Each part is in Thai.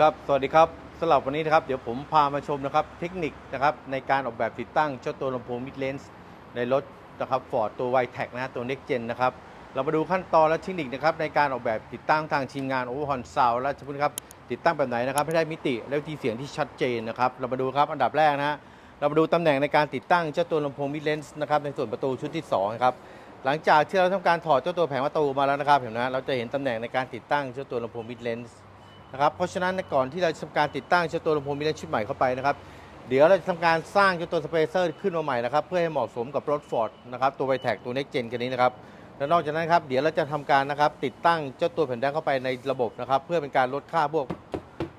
ครับ สวัสดีครับสำหรับวันนี้นะครับ เดี๋ยวผมพามาชมนะครับเทคนิคนะครับในการออกแบบติดตั้งเจ้าตัวลำโพงมิดเลนส์ในรถนะครับฟอร์ดตัว y t e c นะฮะตัว Next Gen นะครับ เรามาดูขั้นตอนและเทคนิคนะครับในการออกแบบติดตั้งทางทีมงาน Overhaul Sound และทุกครับติดตั้งแบบไหนนะครับให้ได้มิติและวิธีเสียงที่ชัดเจนนะครับ เรามาดูครับอันดับแรกนะ เรามาดูตำแหน่งในการติดตั้งเจ้าตัวลำโพงมิดเลนส์นะครับในส่วนประตูชุดที่สองครับหลังจากที่เราทำการถอดเจ้าตัวแผงประตูมาแล้วนะครับเห็นไหมฮะเราจะเห็นตำแหน่งในการติดตั้งเจ้าตัวลำโพงมิดเลนส์ นะครับเพราะฉะนั้นก่อนที่เราจะทำการติดตั้งเจ้าตัวลำโพงมิเลนชุดใหม่เข้าไปนะครับเดี๋ยวเราจะทำการสร้างเจ้าตัวสเปเซอร์ขึ้นมาใหม่นะครับเพื่อให้เหมาะสมกับรถ Ford นะครับตัวไวแท็กตัว Next Gen กันนี้นะครับและนอกจากนั้นครับเดี๋ยวเราจะทำการนะครับติดตั้งเจ้าตัวแผ่นแดงเข้าไปในระบบนะครับเพื่อเป็นการลดค่าพวก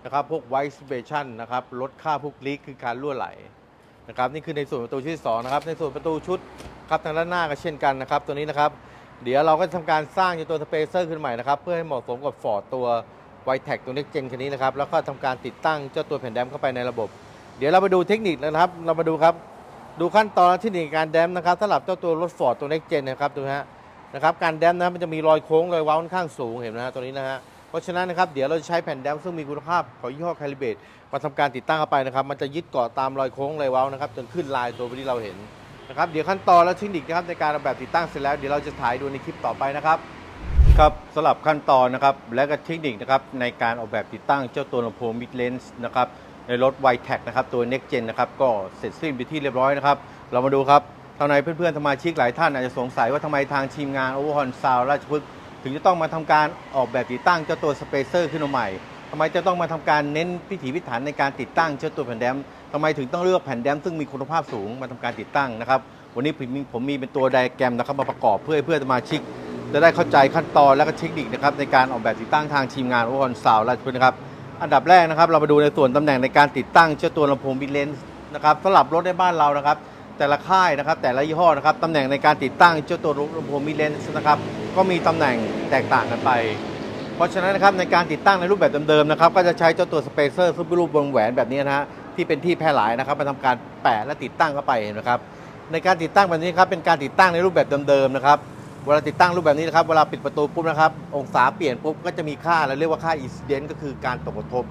นะครับพวกไวส์เบชันนะครับลดค่าพวกลีกคือการรั่วไหลนะครับนี่คือในส่วนประตูชุดที่สองนะครับในส่วนประตูชุดครับทางด้านหน้าก็เช่นกันนะครับตัวนี้นะครับเดี๋ยวเราก็ทำการสร้างตัวสเปเซอร์ขึ้นใหม่นะครับเพื่อให้เหมาะสมกับฟอร์ดตัว ไวแท็กตัว Next Gen คันนี้นะครับ แล้วก็ทำการติดตั้งเจ้าตัวแผ่นแดมเข้าไปในระบบ เดี๋ยวเรามาดูเทคนิคนะครับ เรามาดูครับ ดูขั้นตอนและเทคนิคการแดมนะครับสำหรับเจ้าตัวรถฟอร์ดตัว Next Gen นะครับดูฮะนะครับ การแดมนะมันจะมีรอยโค้งรอยเว้าค่อนข้างสูงเห็นไหมฮะตัวนี้นะฮะเพราะฉะนั้นนะครับเดี๋ยวเราจะใช้แผ่นแดมซึ่งมีคุณภาพของยี่ห้อคาลิเบตมาทำการติดตั้งเข้าไปนะครับ มันจะยึดเกาะตามรอยโค้งรอยเว้านะครับจนขึ้นลายตัวที่เราเห็นนะครับเดี๋ยวขั้นตอนและเทคนิคนะครับในการออกแบบติดตั้งเสร็จแล้วเดี๋ยวเราจะถ่ายดูในคลิปต่อไปนะครับ ครับสลับขั้นตอนนะครับและก็เทคนิคนะครับในการออกแบบติดตั้งเจ้าตัวลำโพงมิดเลนส์นะครับในรถ y t e c นะครับตัว Next Gen นะครับก็เสร็จสิ้นไปที่เรียบร้อยนะครับ เรามาดูครับทางในเพื่อนๆสมาชิกหลายท่านอาจจะสงสัยว่าทำไมทางทีมงาน Overhaul Sound ราชพฤกษ์ถึงจะต้องมาทำการออกแบบติดตั้งเจ้าตัวสเปเซอร์ขึ้นมาใหม่ทำไมจะต้องมาทำการเน้นพิถีพิถันในการติดตั้งเจ้าตัวแผ่นแดมทำไมถึงต้องเลือกแผ่นแดมซึ่งมีคุณภาพสูงมาทำการติดตั้งนะครับวันนี้ผมมีเป็นตัวไดแกรมนะครับมาประกอบเพื่อเพื่อนสมาชิก จะได้เข้าใจขั้นตอนและก็เทคนิคนะครับในการออกแบบติดตั้งทางทีมงานโอคอนซาวราชพฤกษ์นะครับอันดับแรกนะครับเรามาดูในส่วนตำแหน่งในการติดตั้งเจ้าตัวลำโพงบิเลนส์นะครับสำหรับรถในบ้านเรานะครับ แต่ละค่ายนะครับแต่ละยี่ห้อนะครับตำแหน่งในการติดตั้งเจ้าตัวลำโพงบิเลนส์นะครับก็มีตำแหน่งแตกต่างกันไป เพราะฉะนั้นนะครับในการติดตั้งในรูปแบบเดิมๆนะครับก็จะใช้เจ้าตัวสเปเซอร์ซึ่งเป็นรูปวงแหวนแบบนี้นะฮะที่เป็นที่แพร่หลายนะครับมาทำการแปะและติดตั้งเข้าไปเห็นไหมครับในการติดตั้งแบบนี้ครับเป็นการติดตั้งในรูปแบบเดิมๆนะครับ เวลาติดตั้งรูปแบบนี้นะครับ เวลาปิดประตูปุ๊บนะครับ องศาเปลี่ยนปุ๊บก็จะมีค่าเราเรียกว่าค่าอินซิเดนต์ก็คือการตกกระทบ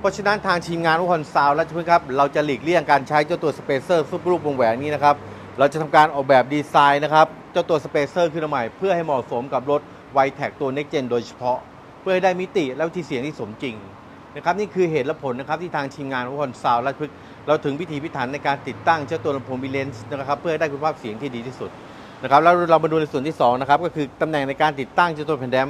เพราะฉะนั้นทางทีมงานอุคอนซาวและเพื่อนครับ เราจะหลีกเลี่ยงการใช้เจ้าตัวสเปเซอร์ซุปรูปวงแหวนนี้นะครับ เราจะทำการออกแบบดีไซน์นะครับ เจ้าตัวสเปเซอร์ขึ้นมาใหม่ เพื่อให้เหมาะสมกับรถไวแท็กตัว Next Gen โดยเฉพาะ เพื่อให้ได้มิติและวิธีเสียงที่สมจริงนะครับนี่คือเหตุและผลนะครับที่ทางทีมงานอุคอนซาวและเพื่อนเราถึงพิธีพิถันในการติดตั้งเจ้าตัวลำโพงบิเลนส์นะครับ เพื่อให้ได้คุณภาพเสียงที่ดีที่สุด นะครับแล้วเรามาดูในส่วนที่2นะครับก็คือตำแหน่งในการติดตั้งเจ้าตัวแผ่นแดม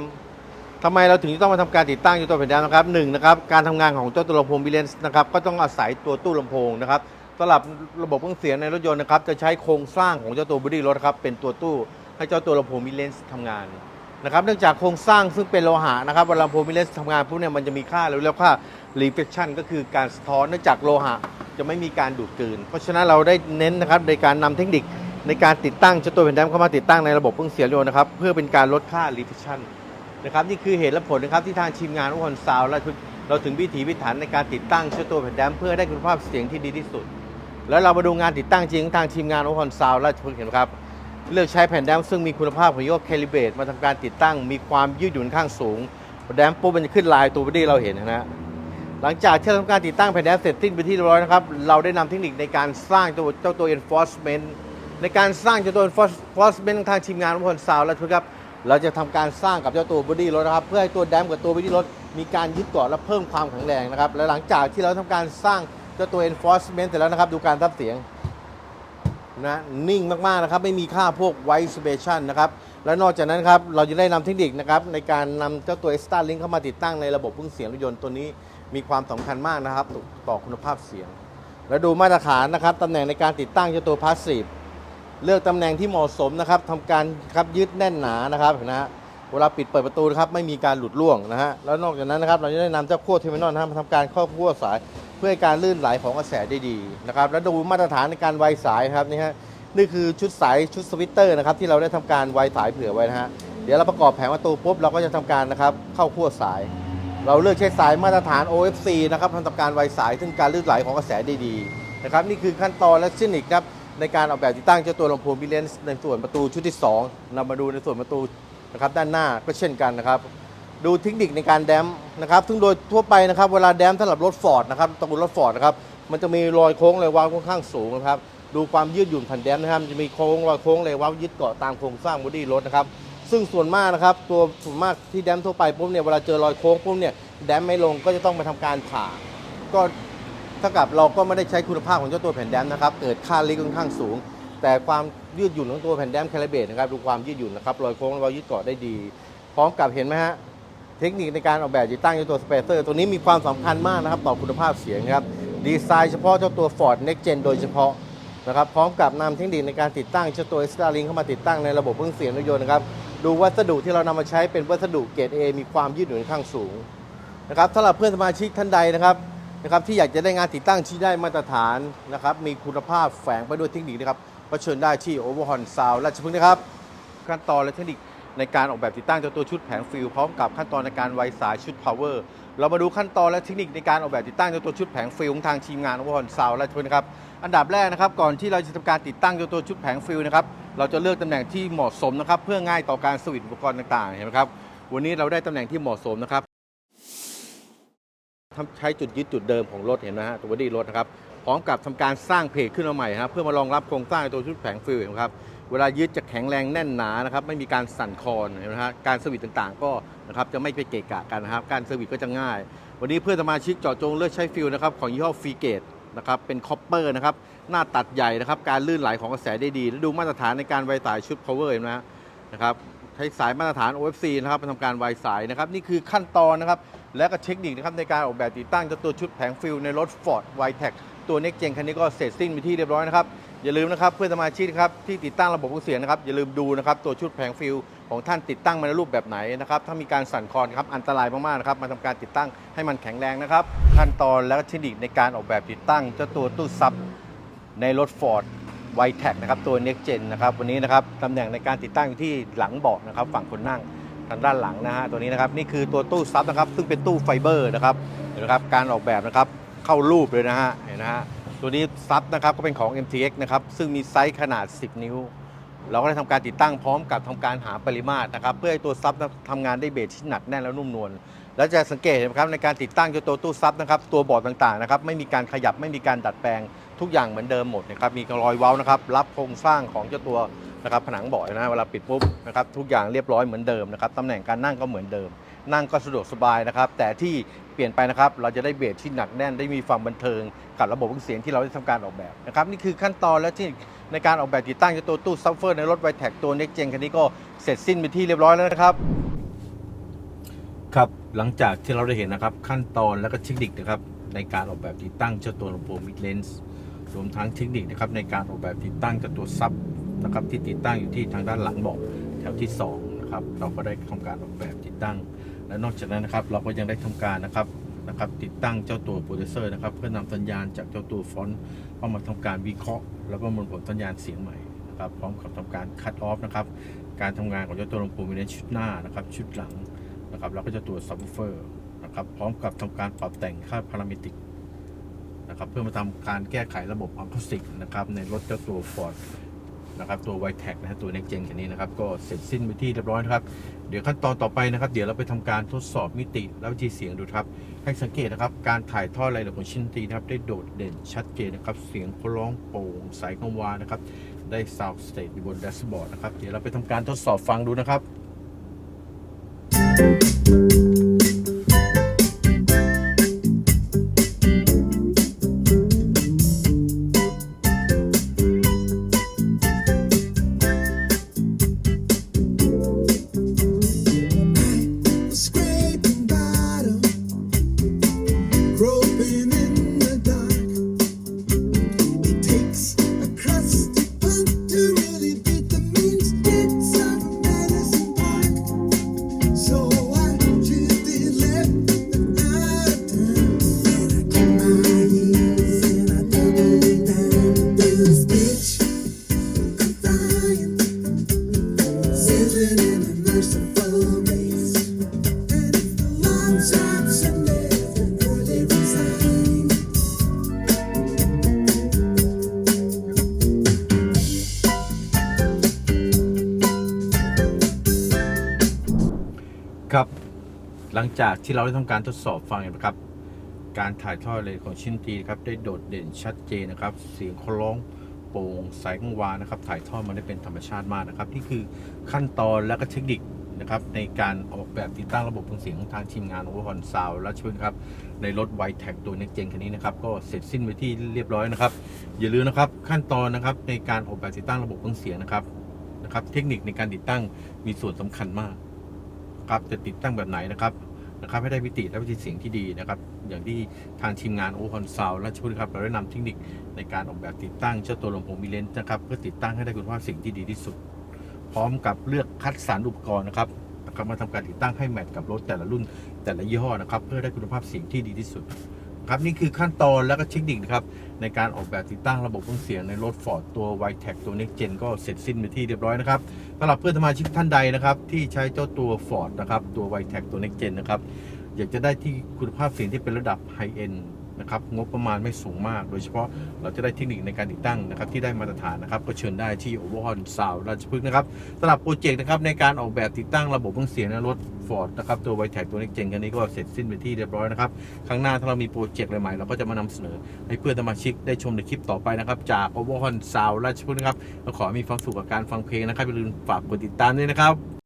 ทำไมเราถึงต้องมาทำการติดตั้งเจ้าตัวแผ่นแดมนะครับหนึ่งนะครับการทำงานของเจ้าตัวลำโพงบิเลนส์นะครับก็ต้องอาศัยตัวตู้ลำโพงนะครับสำหรับระบบเครื่องเสียงในรถยนต์นะครับจะใช้โครงสร้างของเจ้าตัวบอดี้รถครับเป็นตัวตู้ให้เจ้าตัวลำโพงบิเลนส์ทำงานนะครับเนื่องจากโครงสร้างซึ่งเป็นโลหะนะครับเวลาลำโพงบิเลนส์ทำงานปุ๊บเนี่ยมันจะมีค่าเราเรียกว่า reflection ก็คือการสะท้อนเนื่องจากโลหะจะไม่มีการดูดกลืน เพราะฉะนั้นเราได้เน้นนะครับในการนำเทคนิค ในการติดตั้งเจ้าตัวแผ่นแดมเข้ามาติดตั้งในระบบเครื่องเสียงรถยนต์นะครับ เพื่อเป็นการลดค่า reflection นะครับนี่คือเหตุและผลนะครับที่ทางทีมงานอุคอนซาวและเราถึงวิถีพิถันในการติดตั้งเจ้าตัวแผ่นแดมเพื่อได้คุณภาพเสียงที่ดีที่สุด แล้วเรามาดูงานติดตั้งจริงทางทีมงานอุคอนซาวและทุกเห็นครับ เลือกใช้แผ่นแดมซึ่งมีคุณภาพของยี่ห้อแคลิเบตมาทำการติดตั้ง มีความยืดหยุ่นข้างสูงแผ่นแดมปุ๊บมันจะขึ้นลายตัวบอดี้เราเห็นนะฮะหลังจากที่ทำการติดตั้งแผ่นแดนเสร็จสิ้นไปที่เรียบร้อยนะครับเราได้นำเทคนิคในการสร้างตัวเจ้าตัว enforcement ในการสร้างเจ้าตัว enforcement ทางทีมงานทุกคนซาวและทุกครับ เราจะทำการสร้างกับเจ้าตัวบอดี้รถนะครับ เพื่อให้ตัวแดมกับตัวบอดี้รถมีการยึดเกาะและเพิ่มความแข็งแรงนะครับ และหลังจากที่เราทำการสร้างเจ้าตัว enforcement เสร็จแล้วนะครับ ดูการทับเสียงนะนิ่งมากๆนะครับ ไม่มีค่าพวก white station นะครับ และนอกจากนั้นครับเราจะได้นำเทคนิคนะครับในการนำเจ้าตัว Extra Link เข้ามาติดตั้งในระบบเครื่งเสียงรถยนต์ตัวนี้มีความสำคัญมากนะครับ ต่อคุณภาพเสียง และดูมาตรฐานนะครับตำแหน่งในการติดตั้งเจ้าตัว Passive เลือกตำแหน่งที่เหมาะสมนะครับทำการครับยึดแน่นหนานะครับเห็นะฮะเวลาปิดเปิดประตูนะครับไม่มีการหลุดร่วงนะฮะแล้วนอกจากนั้นนะครับเราจะได้นำเจ้าขั้วเทอร์มินอลนะครับมาทำการเข้าขั้วสายเพื่อให้การลื่นไหลของกระแสได้ดีนะครับแล้วดูมาตรฐานในการไวสายครับนี่ฮะนี่คือชุดสายชุดสวิตเตอร์นะครับที่เราได้ทำการไวสายเผื่อไว้นะฮะเดี๋ยวเราประกอบแผงประตูปุ๊บเราก็จะทำการนะครับเข้าขั้วสาย เราเลือกใช้สายมาตรฐาน OFC นะครับทำการไวสายซึ่งการลื่นไหลของกระแสได้ดีนะครับนี่คือขั้นตอนและเทคนิคครับ ในการออกแบบติดตั้งเจ้าตัวลำโพงบิเลนส์ในส่วนประตูชุดที่2นำมาดูในส่วนประตูนะครับด้านหน้าก็เช่นกันนะครับ ดูเทคนิคในการแดมนะครับซึ่งโดยทั่วไปนะครับเวลาแดมสำหรับรถฟอร์ดนะครับตระกูลรถฟอร์ดนะครับมันจะมีรอยโค้งเลยวาล์วค่อนข้างสูงนะครับดูความยืดหยุ่นแผ่นแดมนะครับจะมีโค้งรอยโค้งเลยวาล์วยึดเกาะตามโครงสร้างบอดี้รถนะครับซึ่งส่วนมากนะครับตัวส่วนมากที่แดมทั่วไปปุ๊บเนี่ยเวลาเจอรอยโค้งปุ๊บเนี่ยแดมไม่ลงก็จะต้องมาทำการผ่าก็ เท่ากับเราก็ไม่ได้ใช้คุณภาพของเจ้าตัวแผ่นแดมนะครับ เกิดค่าลิกค่อนข้างสูง แต่ความยืดหยุ่นของตัวแผ่นแดมแคลิเบตนะครับดูความยืดหยุ่นนะครับรอยโค้งรอยยึดเกาะได้ดี พร้อมกับเห็นไหมฮะเทคนิคในการออกแบบติดตั้งเจ้าตัวสเปเซอร์ตัวนี้มีความสำคัญมากนะครับต่อคุณภาพเสียงครับดีไซน์เฉพาะเจ้าตัว Ford Next Gen โดยเฉพาะนะครับพร้อมกับนำเทคนิคในการติดตั้งเจ้าตัว Extra Link เข้ามาติดตั้งในระบบเครื่องเสียงรถยนต์นะครับดูวัสดุที่เรานำมาใช้เป็นวัสดุเกรด A มีความยืดหยุ่นข้างสูงนะครับสำหรับเพื่อนสมาชิกท่านใดนะครับ นะครับที่อยากจะได้งานติดตั้งที่ได้มาตรฐานนะครับมีคุณภาพแฝงไปด้วยเทคนิคนะครับก็เชิญได้ที่ Overhorn Sound ราชพฤกษ์นะครับขั้นตอนและเทคนิคในการออกแบบติดตั้งเจ้าตัวชุดแผงฟิลพร้อมกับขั้นตอนในการไวสายชุด power เรามาดูขั้นตอนและเทคนิคในการออกแบบติดตั้งเจ้าตัวชุดแผงฟิลของทางทีมงานโอเวอร์ฮอนซาวและทุกนะครับอันดับแรกนะครับก่อนที่เราจะทำการติดตั้งเจ้าตัวชุดแผงฟิลนะครับเราจะเลือกตำแหน่งที่เหมาะสมนะครับเพื่อง่ายต่อการสวิตช์อุปกรณ์ต่างๆเห็นไหมครับวันนี้เราได้ตำแหน่งที่เหมาะสมนะครับ ใช้จุดยึดจุดเดิมของรถเห็นไหมฮะตัวบอดี้รถนะครับพร้อมกับทำการสร้างเพจขึ้นมาใหม่นะครับเพื่อมารองรับโครงสร้างตัวชุดแผงฟิลนะครับเวลายึดจะแข็งแรงแน่นหนานะครับไม่มีการสั่นคลอนเห็นไหมฮะการสวิตต่างๆ ก็นะครับจะไม่ไปเกะกะกันนะครับการสวิตก็จะง่าย วันนี้เพื่อนสมาชิกเจาะจงเลือกใช้ฟิลนะครับของยี่ห้อฟีเกตนะครับเป็นคอปเปอร์นะครับหน้าตัดใหญ่นะครับการลื่นไหลของกระแสได้ดี และดูมาตรฐานในการไวสายชุด power เห็นไหมฮะนะครับใช้สายมาตรฐาน OFC นะครับมาทำการไวสายนะครับนี่คือขั้นตอนนะครับ และก็เทคนิคนะครับในการออกแบบติดตั้งเจ้าตัวชุดแผงฟิลในรถ Ford w i t e c ตัว Next Gen คันนี้ก็เสร็จสิ้นไปที่เรียบร้อยนะครับ อย่าลืมนะครับเพื่อนสมาชิกครับที่ติดตั้งระบบเครื่องเสียงนะครับอย่าลืมดูนะครับตัวชุดแผงฟิลของท่านติดตั้งมาในรูปแบบไหนนะครับถ้ามีการสั่นคลอนครับอันตรายมากๆนะครับมาทำการติดตั้งให้มันแข็งแรงนะครับขั้นตอนและก็เทคนิคในการออกแบบติดตั้งเจ้าตัวตู้ซับในรถ Ford w i t e c นะครับตัว Next Gen นะครับวันนี้นะครับตำแหน่งในการติดตั้งอยู่ที่หลังเบาะนะครับฝั่งคนนั่ง ทางด้านหลังนะฮะตัวนี้นะครับนี่คือตัวตู้ซับนะครับ ซึ่งเป็นตู้ไฟเบอร์นะครับเห็นไหมครับการออกแบบนะครับเข้ารูปเลยนะฮะเห็นนะฮะตัวนี้ซับนะครับก็เป็นของ MTX นะครับซึ่งมีไซส์ขนาด 10 นิ้ว เราก็ได้ทำการติดตั้งพร้อมกับทำการหาปริมาตรนะครับ เพื่อให้ตัวซับทำงานได้เบสที่หนักแน่นและนุ่มนวลแล้วจะสังเกตเห็นไหมครับในการติดตั้งเจ้าตัวตู้ซับนะครับตัวบอร์ดต่างๆนะครับไม่มีการขยับไม่มีการดัดแปลงทุกอย่างเหมือนเดิมหมดนะครับมีรอยเว้านะครับรับโครงสร้างของเจ้าตัว นะครับผนังเบาะนะเวลาปิดปุ๊บนะครับทุกอย่างเรียบร้อยเหมือนเดิมนะครับตำแหน่งการนั่งก็เหมือนเดิม นั่งก็สะดวกสบายนะครับ แต่ที่เปลี่ยนไปนะครับ เราจะได้เบสที่หนักแน่นได้มีความบันเทิง กับระบบเครื่องเสียงที่เราได้ทำการออกแบบนะครับนี่คือขั้นตอนและที่ในการออกแบบติดตั้งเจ้าตัวตู้ซับเฟอร์ในรถไวแท็กตัว Next Gen คันนี้ก็เสร็จสิ้นไปที่เรียบร้อยแล้วนะครับครับหลังจากที่เราได้เห็นนะครับขั้นตอนและก็เทคนิคนะครับในการออกแบบติดตั้งเจ้าตัวลำโพงมิดเลนส์รวมทั้งเทคนิคนะครับในการออกแบบติดตั้งเจ้าตัวซับ นะครับที่ติดตั้งอยู่ที่ทางด้านหลังเบาะแถวที่2นะครับเราก็ได้ทำการออกแบบติดตั้ง และนอกจากนั้นนะครับเราก็ยังได้ทำการนะครับนะครับติดตั้งเจ้าตัวโปรดิวเซอร์นะครับเพื่อนำสัญญาณจากเจ้าตัวฟอนต์เข้ามาทำการวิเคราะห์ แล้วประมวลผลสัญญาณเสียงใหม่นะครับพร้อมกับทำการคัดออฟนะครับการทำงานของเจ้าตัวลำโพงมิดเลนชุดหน้านะครับชุดหลังนะครับแล้วก็จะตรวจซับวูเฟอร์นะครับพร้อมกับทำการปรับแต่งค่าพารามิติกนะครับเพื่อมาทำการแก้ไขระบบอะคูสติกนะครับในรถเจ้าตัว Ford นะครับตัว w i t e c นะฮะตัว Next Gen คันนี้นะครับก็เสร็จสิ้นไปที่เรียบร้อยนะครับ เดี๋ยวขั้นตอนต่อไปนะครับ เดี๋ยวเราไปทำการทดสอบมิติและวิธีเสียงดูครับ ให้สังเกตนะครับ การถ่ายทอดรายละเอียดของชิ้นตีนะครับ ได้โดดเด่นชัดเจนนะครับ เสียงเขาร้องโปร่งใสกังวานนะครับ ได้ซาวด์สเตจอยู่บนแดชบอร์ดนะครับ เดี๋ยวเราไปทำการทดสอบฟังดูนะครับ หลังจากที่เราได้ทำการทดสอบฟังนะครับ การถ่ายทอดเลยของชินตีนครับได้โดดเด่นชัดเจนนะครับ เสียงเขาร้องโปร่งใสกังวานนะครับ ถ่ายทอดมาได้เป็นธรรมชาติมากนะครับนี่คือขั้นตอนและก็เทคนิคนะครับในการออกแบบติดตั้งระบบเครื่องเสียงของทางทีมงานโอเวอร์ฮอนซาวและช่วยครับในรถไวแท็กตัว Next Gen คันนี้นะครับก็เสร็จสิ้นไปที่เรียบร้อยนะครับ อย่าลืมนะครับขั้นตอนนะครับในการออกแบบติดตั้งระบบเครื่องเสียงนะครับนะครับ เทคนิคในการติดตั้งมีส่วนสำคัญมาก ครับจะติดตั้งแบบไหนนะครับนะครับให้ได้มิติและวิธีเสียงที่ดีนะครับ อย่างที่ทางทีมงานโอคอนซาวและชุดครับเราได้นำเทคนิคในการออกแบบติดตั้งเจ้าตัวลำโพงมิเลนนะครับเพื่อติดตั้งให้ได้คุณภาพเสียงที่ดีที่สุด พร้อมกับเลือกคัดสรรอุปกรณ์นะครับนะครับมาทำการติดตั้งให้แมทกับรถแต่ละรุ่นแต่ละยี่ห้อนะครับ เพื่อได้คุณภาพเสียงที่ดีที่สุด ครับนี่คือขั้นตอนแล้วก็เทคนิคนะครับในการออกแบบติดตั้งระบบเครื่องเสียงในรถ Ford ตัว y t e c ตัว Next Gen ก็เสร็จสิ้นไปที่เรียบร้อยนะครับสำหรับเพื่อนสมาชิกท่านใดนะครับที่ใช้เจ้าตัว Ford นะครับตัว y t e c ตัว Next Gen นะครับอยากจะได้ที่คุณภาพเสียงที่เป็นระดับ High End น นะครับงบประมาณไม่สูงมาก โดยเฉพาะเราจะได้เทคนิคในการติดตั้งนะครับที่ได้มาตรฐานนะครับก็เชิญได้ที่ Overhaul Sound ราชพฤกษ์นะครับสำหรับโปรเจกต์นะครับในการออกแบบติดตั้งระบบเครื่องเสียงในรถ Ford นะครับตัว y t e c ตัว Next Gen คันนี้ก็เสร็จสิ้นไปที่เรียบร้อยนะครับครั้งหน้าถ้าเรามีโปรเจกต์อะไรใหม่เราก็จะมานำเสนอให้เพื่อนสมาชิกได้ชมในคลิปต่อไปนะครับจาก o v e r h o n Sound ราชพฤกษ์นะครับเราขอให้มีความสุขกับการฟังเพลงนะครับอย่าลืมฝากกดติดตามด้วยนะครับ